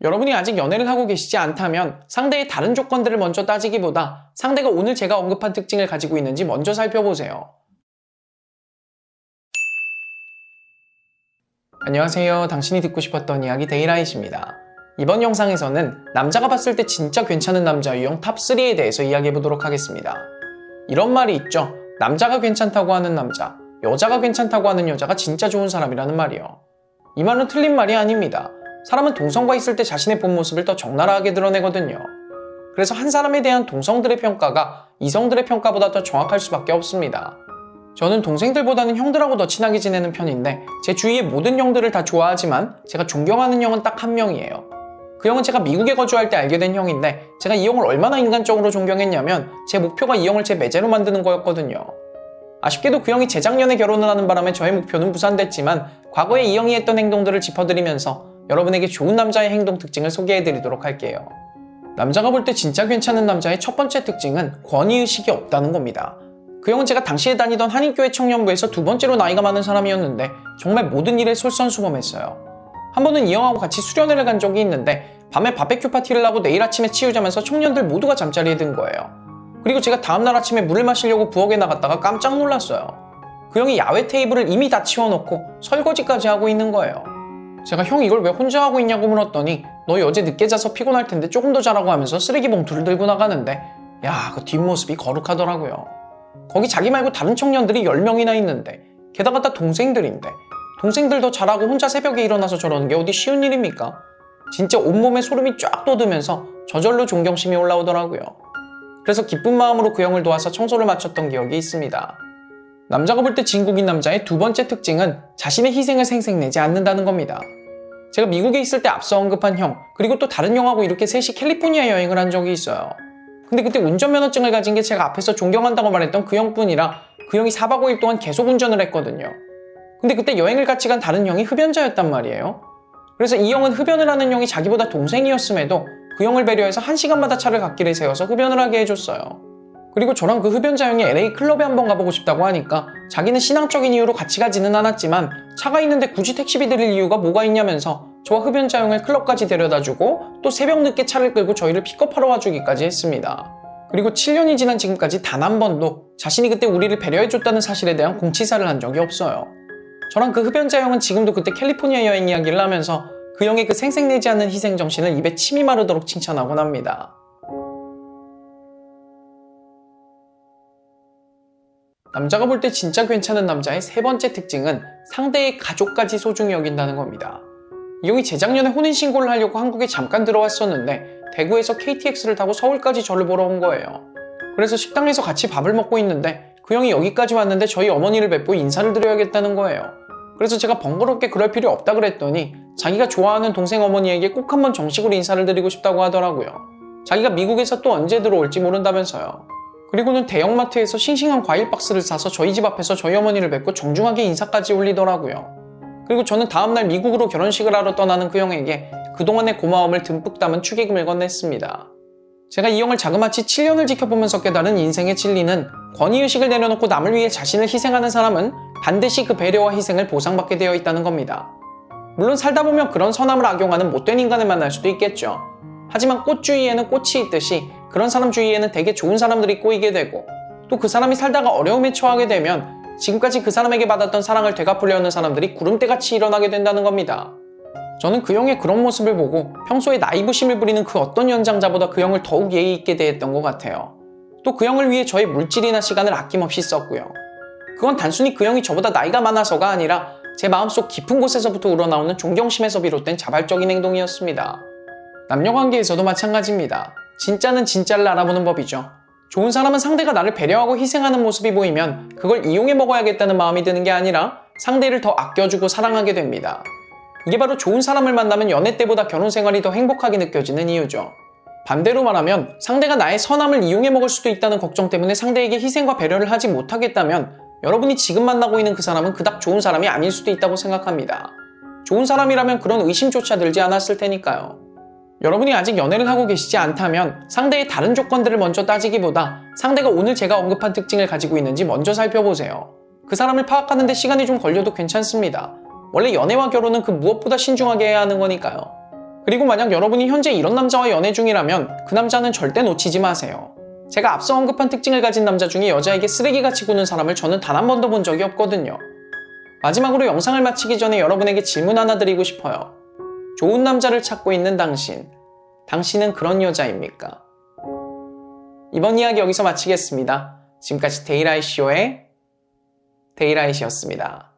여러분이 아직 연애를 하고 계시지 않다면 상대의 다른 조건들을 먼저 따지기보다 상대가 오늘 제가 언급한 특징을 가지고 있는지 먼저 살펴보세요. 안녕하세요. 당신이 듣고 싶었던 이야기 데이라이트입니다. 이번 영상에서는 남자가 봤을 때 진짜 괜찮은 남자 유형 탑3에 대해서 이야기해 보도록 하겠습니다. 이런 말이 있죠. 남자가 괜찮다고 하는 남자, 여자가 괜찮다고 하는 여자가 진짜 좋은 사람이라는 말이요. 이 말은 틀린 말이 아닙니다. 사람은 동성과 있을 때 자신의 본 모습을 더 적나라하게 드러내거든요. 그래서 한 사람에 대한 동성들의 평가가 이성들의 평가보다 더 정확할 수밖에 없습니다. 저는 동생들보다는 형들하고 더 친하게 지내는 편인데 제 주위의 모든 형들을 다 좋아하지만 제가 존경하는 형은 딱 한 명이에요. 그 형은 제가 미국에 거주할 때 알게 된 형인데 제가 이 형을 얼마나 인간적으로 존경했냐면 제 목표가 이 형을 제 매제로 만드는 거였거든요. 아쉽게도 그 형이 재작년에 결혼을 하는 바람에 저의 목표는 무산됐지만 과거에 이 형이 했던 행동들을 짚어드리면서 여러분에게 좋은 남자의 행동 특징을 소개해드리도록 할게요. 남자가 볼 때 진짜 괜찮은 남자의 첫 번째 특징은 권위의식이 없다는 겁니다. 그 형은 제가 당시에 다니던 한인교회 청년부에서 두 번째로 나이가 많은 사람이었는데 정말 모든 일에 솔선수범했어요. 한 번은 이 형하고 같이 수련회를 간 적이 있는데 밤에 바베큐 파티를 하고 내일 아침에 치우자면서 청년들 모두가 잠자리에 든 거예요. 그리고 제가 다음날 아침에 물을 마시려고 부엌에 나갔다가 깜짝 놀랐어요. 그 형이 야외 테이블을 이미 다 치워놓고 설거지까지 하고 있는 거예요. 제가 형 이걸 왜 혼자 하고 있냐고 물었더니 너 어제 늦게 자서 피곤할 텐데 조금 더 자라고 하면서 쓰레기 봉투를 들고 나가는데 야 그 뒷모습이 거룩하더라고요. 거기 자기 말고 다른 청년들이 10명이나 있는데 게다가 다 동생들인데 동생들 더 잘하고 혼자 새벽에 일어나서 저러는 게 어디 쉬운 일입니까? 진짜 온몸에 소름이 쫙 돋으면서 저절로 존경심이 올라오더라고요. 그래서 기쁜 마음으로 그 형을 도와서 청소를 마쳤던 기억이 있습니다. 남자가 볼 때 진국인 남자의 두 번째 특징은 자신의 희생을 생색내지 않는다는 겁니다. 제가 미국에 있을 때 앞서 언급한 형, 그리고 또 다른 형하고 이렇게 셋이 캘리포니아 여행을 한 적이 있어요. 근데 그때 운전면허증을 가진 게 제가 앞에서 존경한다고 말했던 그 형뿐이라 그 형이 4박 5일 동안 계속 운전을 했거든요. 근데 그때 여행을 같이 간 다른 형이 흡연자였단 말이에요. 그래서 이 형은 흡연을 하는 형이 자기보다 동생이었음에도 그 형을 배려해서 한 시간마다 차를 갓길에 세워서 흡연을 하게 해줬어요. 그리고 저랑 그 흡연자 형이 LA 클럽에 한번 가보고 싶다고 하니까 자기는 신앙적인 이유로 같이 가지는 않았지만 차가 있는데 굳이 택시비 드릴 이유가 뭐가 있냐면서 저와 흡연자 형을 클럽까지 데려다주고 또 새벽 늦게 차를 끌고 저희를 픽업하러 와주기까지 했습니다. 그리고 7년이 지난 지금까지 단 한 번도 자신이 그때 우리를 배려해줬다는 사실에 대한 공치사를 한 적이 없어요. 저랑 그 흡연자 형은 지금도 그때 캘리포니아 여행 이야기를 하면서 그 형의 그 생색내지 않는 희생 정신을 입에 침이 마르도록 칭찬하곤 합니다. 남자가 볼 때 진짜 괜찮은 남자의 세 번째 특징은 상대의 가족까지 소중히 여긴다는 겁니다. 이 형이 재작년에 혼인신고를 하려고 한국에 잠깐 들어왔었는데 대구에서 KTX를 타고 서울까지 저를 보러 온 거예요. 그래서 식당에서 같이 밥을 먹고 있는데 그 형이 여기까지 왔는데 저희 어머니를 뵙고 인사를 드려야겠다는 거예요. 그래서 제가 번거롭게 그럴 필요 없다 그랬더니 자기가 좋아하는 동생 어머니에게 꼭 한번 정식으로 인사를 드리고 싶다고 하더라고요. 자기가 미국에서 또 언제 들어올지 모른다면서요. 그리고는 대형마트에서 싱싱한 과일 박스를 사서 저희 집 앞에서 저희 어머니를 뵙고 정중하게 인사까지 올리더라고요. 그리고 저는 다음날 미국으로 결혼식을 하러 떠나는 그 형에게 그동안의 고마움을 듬뿍 담은 축의금을 건넸습니다. 제가 이 형을 자그마치 7년을 지켜보면서 깨달은 인생의 진리는 권위의식을 내려놓고 남을 위해 자신을 희생하는 사람은 반드시 그 배려와 희생을 보상받게 되어 있다는 겁니다. 물론 살다 보면 그런 선함을 악용하는 못된 인간을 만날 수도 있겠죠. 하지만 꽃 주위에는 꽃이 있듯이 그런 사람 주위에는 되게 좋은 사람들이 꼬이게 되고 또 그 사람이 살다가 어려움에 처하게 되면 지금까지 그 사람에게 받았던 사랑을 되갚으려 하는 사람들이 구름대같이 일어나게 된다는 겁니다. 저는 그 형의 그런 모습을 보고 평소에 나이부심을 부리는 그 어떤 연장자보다 그 형을 더욱 예의 있게 대했던 것 같아요. 또 그 형을 위해 저의 물질이나 시간을 아낌없이 썼고요. 그건 단순히 그 형이 저보다 나이가 많아서가 아니라 제 마음속 깊은 곳에서부터 우러나오는 존경심에서 비롯된 자발적인 행동이었습니다. 남녀 관계에서도 마찬가지입니다. 진짜는 진짜를 알아보는 법이죠. 좋은 사람은 상대가 나를 배려하고 희생하는 모습이 보이면 그걸 이용해 먹어야겠다는 마음이 드는 게 아니라 상대를 더 아껴주고 사랑하게 됩니다. 이게 바로 좋은 사람을 만나면 연애 때보다 결혼 생활이 더 행복하게 느껴지는 이유죠. 반대로 말하면 상대가 나의 선함을 이용해 먹을 수도 있다는 걱정 때문에 상대에게 희생과 배려를 하지 못하겠다면 여러분이 지금 만나고 있는 그 사람은 그닥 좋은 사람이 아닐 수도 있다고 생각합니다. 좋은 사람이라면 그런 의심조차 들지 않았을 테니까요. 여러분이 아직 연애를 하고 계시지 않다면 상대의 다른 조건들을 먼저 따지기보다 상대가 오늘 제가 언급한 특징을 가지고 있는지 먼저 살펴보세요. 그 사람을 파악하는데 시간이 좀 걸려도 괜찮습니다. 원래 연애와 결혼은 그 무엇보다 신중하게 해야 하는 거니까요. 그리고 만약 여러분이 현재 이런 남자와 연애 중이라면 그 남자는 절대 놓치지 마세요. 제가 앞서 언급한 특징을 가진 남자 중에 여자에게 쓰레기같이 구는 사람을 저는 단 한 번도 본 적이 없거든요. 마지막으로 영상을 마치기 전에 여러분에게 질문 하나 드리고 싶어요. 좋은 남자를 찾고 있는 당신, 당신은 그런 여자입니까? 이번 이야기 여기서 마치겠습니다. 지금까지 데이라이 쇼의 데이라이시였습니다.